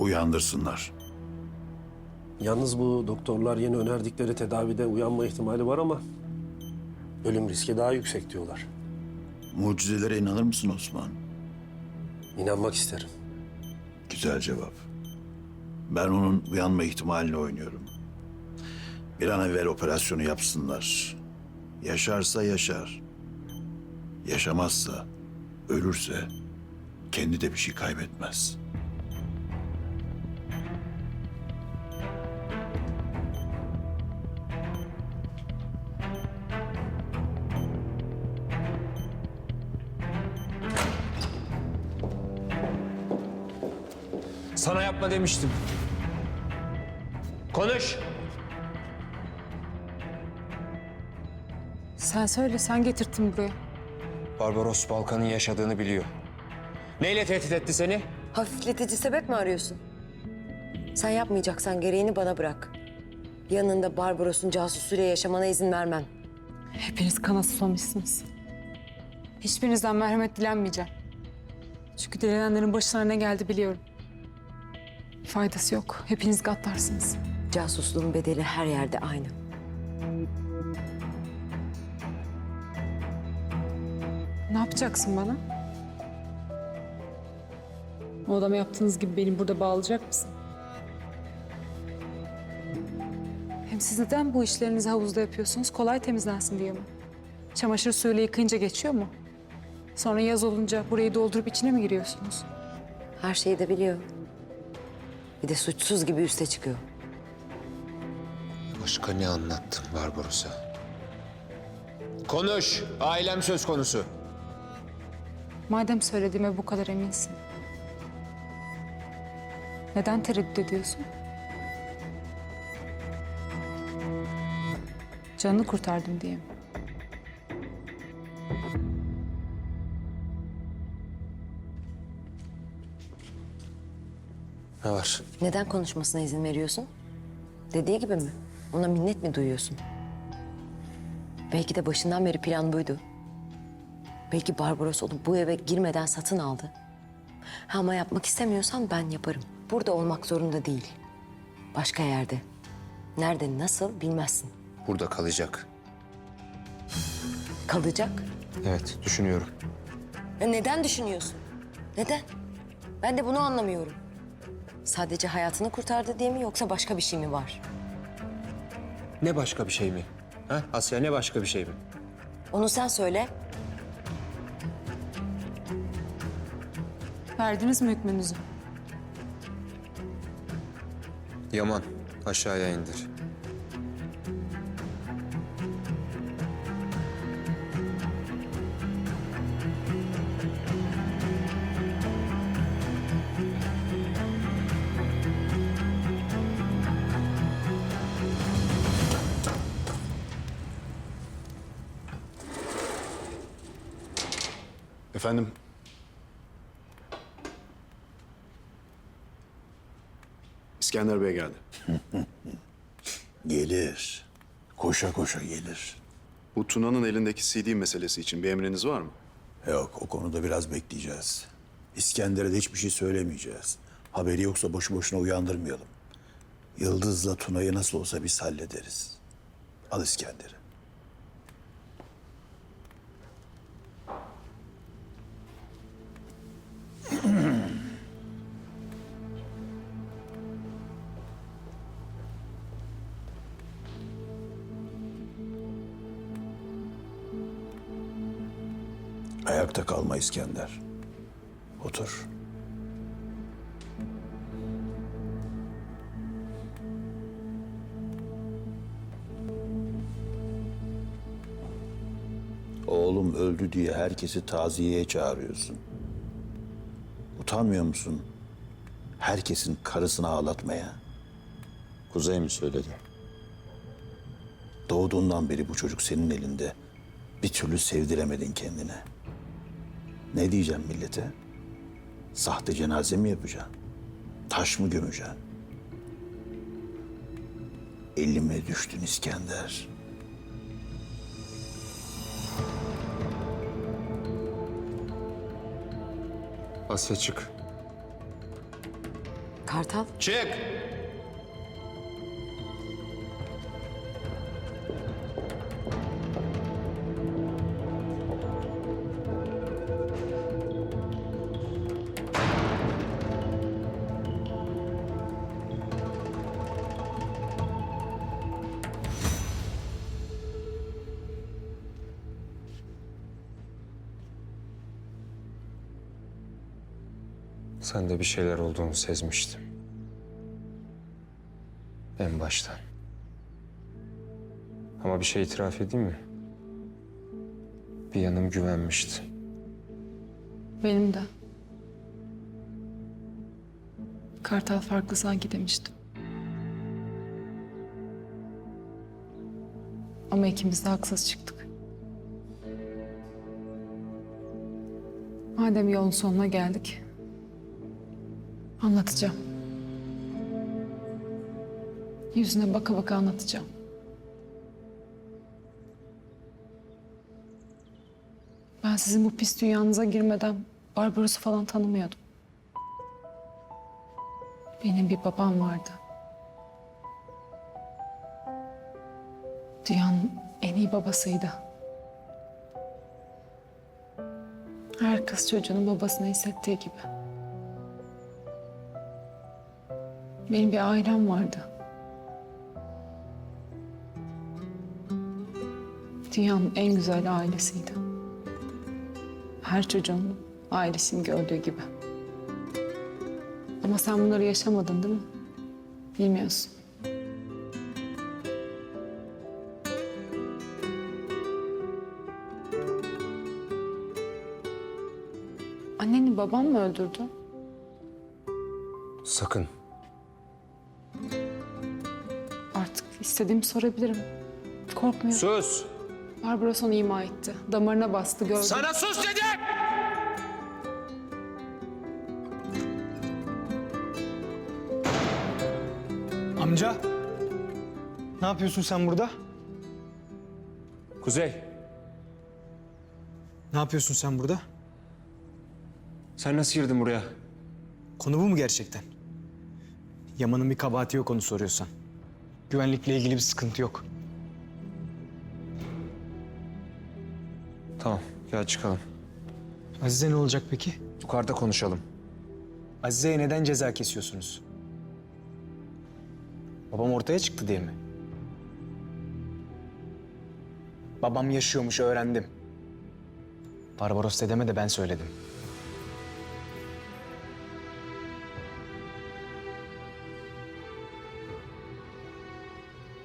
Uyandırsınlar. Yalnız bu doktorlar yeni önerdikleri tedavide uyanma ihtimali var ama ölüm riski daha yüksek diyorlar. Mucizelere inanır mısın Osman? İnanmak isterim. Güzel cevap. Ben onun uyanma ihtimalini oynuyorum. Bir an evvel operasyonu yapsınlar. Yaşarsa yaşar. Yaşamazsa, ölürse kendi de bir şey kaybetmez. Sana yapma demiştim. Konuş. Sen söyle, sen getirttin buraya. Barbaros Balkan'ın yaşadığını biliyor. Neyle tehdit etti seni? Hafifletici sebep mi arıyorsun? Sen yapmayacaksan gereğini bana bırak. Yanında Barbaros'un casusuyla yaşamana izin vermem. Hepiniz kana susamışsınız. Hiçbirinizden merhamet dilenmeyeceğim. Çünkü dilenenlerin başına ne geldi biliyorum. Faydası yok. Hepiniz gaddarsınız. Casusluğun bedeli her yerde aynı. Ne yapacaksın bana? O adama yaptığınız gibi beni burada bağlayacak mısın? Hem siz neden bu işlerinizi havuzda yapıyorsunuz? Kolay temizlensin diye mi? Çamaşır suyuyla yıkayınca geçiyor mu? Sonra yaz olunca burayı doldurup içine mi giriyorsunuz? Her şeyi de biliyor. Bir de suçsuz gibi üste çıkıyor. Başka ne anlattın Barbaros'a? Konuş. Ailem söz konusu. Madem söylediğime bu kadar eminsin. Neden tereddüt ediyorsun? Canını kurtardım diye mi? Ne var? Neden konuşmasına izin veriyorsun? Dediği gibi mi? Ona minnet mi duyuyorsun? Belki de başından beri plan buydu. Belki Barbaros onu bu eve girmeden satın aldı. Ha, Ama yapmak istemiyorsan ben yaparım. Burada olmak zorunda değil. Başka yerde. Nerede, nasıl bilmezsin. Burada kalacak. Kalacak. Evet, düşünüyorum. Ya neden düşünüyorsun? Neden? Ben de bunu anlamıyorum. Sadece hayatını kurtardı diye mi yoksa başka bir şey mi var? Ne başka bir şey mi? Ha? Asya ne başka bir şey mi? Onu sen söyle. Verdiniz mi hükmünüzü? Yaman, aşağıya indir. Efendim? İskender Bey geldi. Gelir. Koşa koşa gelir. Bu Tuna'nın elindeki CD meselesi için bir emriniz var mı? Yok o konuda biraz bekleyeceğiz. İskender'e de hiçbir şey söylemeyeceğiz. Haberi yoksa boşu boşuna uyandırmayalım. Yıldız'la Tuna'yı nasıl olsa biz hallederiz. Al İskender'i. Ayakta kalma İskender. Otur. Oğlum öldü diye herkesi taziyeye çağırıyorsun. Utanmıyor musun? Herkesin karısını ağlatmaya. Kuzey mi söyledi? Doğduğundan beri bu çocuk senin elinde. Bir türlü sevdiremedin kendine. Ne diyeceğim millete? Sahte cenaze mi yapacaksın? Taş mı gömeceksin? Elime düştün İskender. Asya çık. Kartal, Çık! Sende bir şeyler olduğunu sezmiştim. En baştan. Ama bir şey itiraf edeyim mi? Bir yanım güvenmişti. Benim de. Kartal farklı sanki demiştim. Ama ikimiz de haksız çıktık. Madem yolun sonuna geldik. Anlatacağım. Yüzüne baka baka anlatacağım. Ben sizin bu pis dünyanıza girmeden Barbaros'u falan tanımıyordum. Benim bir babam vardı. Dünyanın en iyi babasıydı. Her kız çocuğunun babasına hissettiği gibi. Benim bir ailem vardı. Dünyanın en güzel ailesiydi. Her çocuğun ailesini gördüğü gibi. Ama sen bunları yaşamadın değil mi? Bilmiyorsun. Anneni babam mı öldürdü? Sakın. İstediğimi sorabilirim. Korkmuyorum. Sus! Barbaros onu ima etti. Damarına bastı gördüm. Sana sus dedim! Amca. Ne yapıyorsun sen burada? Kuzey, Ne yapıyorsun sen burada? sen nasıl girdin buraya? Konu bu mu gerçekten? Yaman'ın bir kabahati yok onu soruyorsan. Güvenlikle ilgili bir sıkıntı yok. Tamam, gel çıkalım. Azize ne olacak peki? Yukarıda konuşalım. Azize'ye neden ceza kesiyorsunuz? Babam ortaya çıktı diye mi? Babam yaşıyormuş öğrendim. Barbaros dedeme de ben söyledim.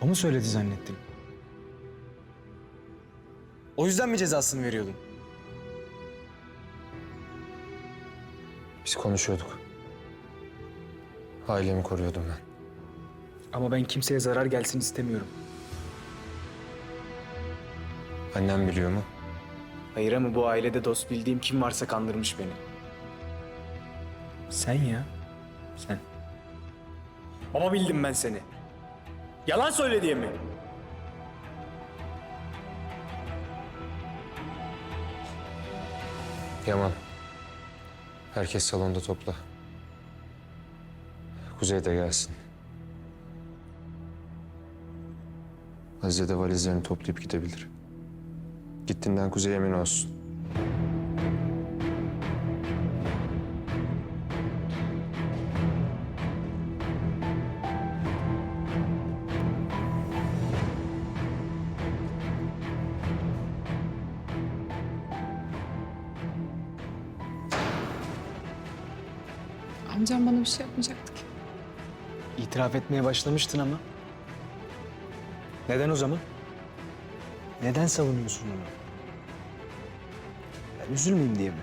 O mu söyledi zannettim? O yüzden mi cezasını veriyordun? Biz konuşuyorduk. Ailemi koruyordum ben. Ama ben kimseye zarar gelsin istemiyorum. Annem biliyor mu? Hayır ama bu ailede dost bildiğim kim varsa kandırmış beni. Sen ya. Sen. Baba bildim ben seni. Yalan söyle mi? Yaman. Herkes salonda topla. Kuzey de gelsin. Azize de valizlerini toplayıp gidebilir. Gittiğinden Kuzey emin olsun. Amcam bana bir şey yapmayacaktı ki. İtiraf etmeye başlamıştın ama. Neden o zaman? Neden savunuyorsun onu? Ben üzülmeyeyim diye mi?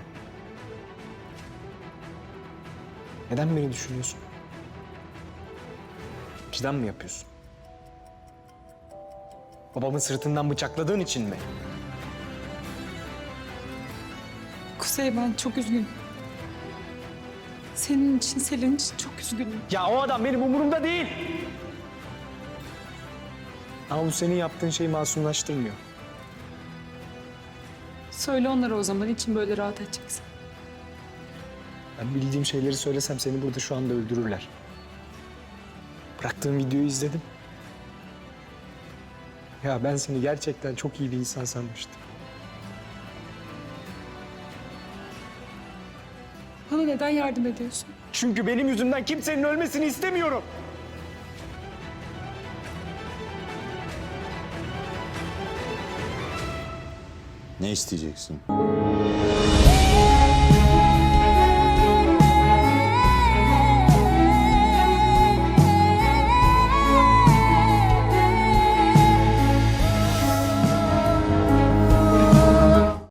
Neden beni düşünüyorsun? Vicdan mı yapıyorsun? Babamın sırtından bıçakladığın için mi? Kuzey ben çok üzgünüm. Senin için, Selin için çok üzgünüm. Ya o adam benim umurumda değil. Ama bu senin yaptığın şeyi masumlaştırmıyor. Söyle onlara o zaman için böyle rahat edeceksin. Ben bildiğim şeyleri söylesem seni burada şu anda öldürürler. Bıraktığım videoyu izledim. Ya ben seni gerçekten çok iyi bir insan sanmıştım. Bana neden yardım ediyorsun? Çünkü benim yüzümden kimsenin ölmesini istemiyorum. Ne isteyeceksin?